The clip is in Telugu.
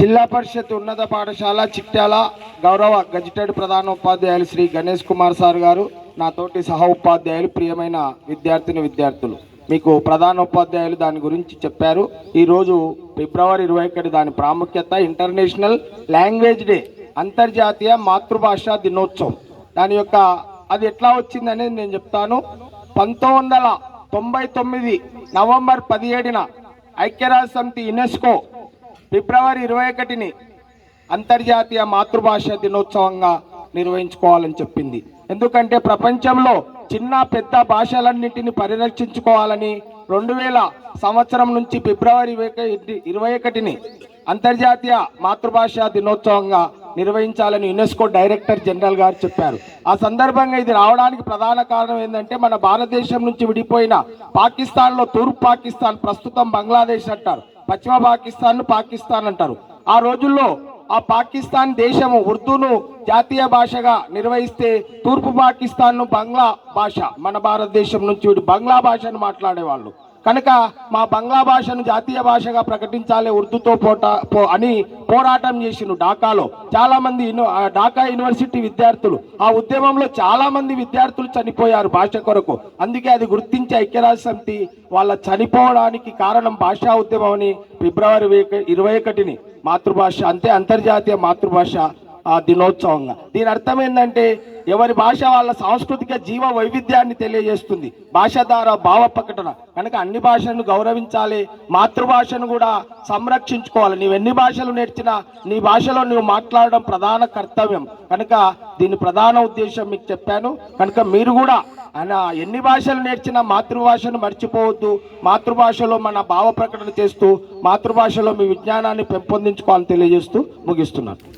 జిల్లా పరిషత్ ఉన్నత పాఠశాల చిట్యాల గౌరవ గజిటెడ్ ప్రధాన ఉపాధ్యాయులు శ్రీ గణేష్ కుమార్ సార్ గారు నాతోటి సహ ఉపాధ్యాయులు ప్రియమైన విద్యార్థిని విద్యార్థులు. మీకు ప్రధాన ఉపాధ్యాయులు దాని గురించి చెప్పారు. ఈరోజు ఫిబ్రవరి ఇరవై ఒకటి దాని ప్రాముఖ్యత ఇంటర్నేషనల్ లాంగ్వేజ్ డే అంతర్జాతీయ మాతృభాష దినోత్సవం. దాని యొక్క అది ఎట్లా వచ్చిందనేది నేను చెప్తాను. పంతొమ్మిది వందల తొంభై తొమ్మిది నవంబర్ పదిహేడున ఐక్యరాజ్య సమితి యునెస్కో ఫిబ్రవరి ఇరవై ఒకటిని అంతర్జాతీయ మాతృభాష దినోత్సవంగా నిర్వహించుకోవాలని చెప్పింది. ఎందుకంటే ప్రపంచంలో చిన్న పెద్ద భాషలన్నింటినీ పరిరక్షించుకోవాలని రెండు వేల సంవత్సరం నుంచి ఫిబ్రవరి ఇరవై ఒకటిని అంతర్జాతీయ మాతృభాష దినోత్సవంగా నిర్వహించాలని యునెస్కో డైరెక్టర్ జనరల్ గారు చెప్పారు. ఆ సందర్భంగా ఇది రావడానికి ప్రధాన కారణం ఏంటంటే మన భారతదేశం నుంచి విడిపోయిన పాకిస్తాన్లో తూర్పు పాకిస్తాన్ ప్రస్తుతం బంగ్లాదేశ్ అంటారు. పశ్చిమ పాకిస్తాన్ పాకిస్తాన్ అంటారు. ఆ రోజుల్లో ఆ పాకిస్తాన్ దేశము ఉర్దూను జాతీయ భాషగా నిర్వహిస్తే తూర్పు పాకిస్తాన్ను బంగ్లా భాష మన భారతదేశం నుంచి వీడు బంగ్లా భాషను మాట్లాడేవాళ్ళు. కనుక మా బంగ్లా భాషను జాతీయ భాషగా ప్రకటించాలి ఉర్దూతో పోట పో అని పోరాటం చేసిండు ఢాకాలో. చాలామంది ఢాకా యూనివర్సిటీ విద్యార్థులు. ఆ ఉద్యమంలో చాలామంది విద్యార్థులు చనిపోయారు భాష కొరకు. అందుకే అది గుర్తించి ఐక్యరాజ్య సమితి వాళ్ళ చనిపోవడానికి కారణం భాషా ఉద్యమం అని ఫిబ్రవరి ఇరవై ఒకటిని. మాతృభాష అంతే అంతర్జాతీయ మాతృభాష. దినోత్సవంగా. దీని అర్థం ఏంటంటే ఎవరి భాష వాళ్ళ సాంస్కృతిక జీవ వైవిధ్యాన్ని తెలియజేస్తుంది. భాష ద్వారా భావ ప్రకటన. కనుక అన్ని భాషలను గౌరవించాలి మాతృభాషను కూడా సంరక్షించుకోవాలి. నీవు ఎన్ని భాషలు నేర్చినా నీ భాషలో నువ్వు మాట్లాడడం ప్రధాన కర్తవ్యం. కనుక దీని ప్రధాన ఉద్దేశం మీకు చెప్పాను. కనుక మీరు కూడా ఆయన ఎన్ని భాషలు నేర్చినా మాతృభాషను మర్చిపోవద్దు. మాతృభాషలో మన భావ ప్రకటన చేస్తూ మాతృభాషలో మీ విజ్ఞానాన్ని పెంపొందించుకోవాలని తెలియజేస్తూ ముగిస్తున్నాను.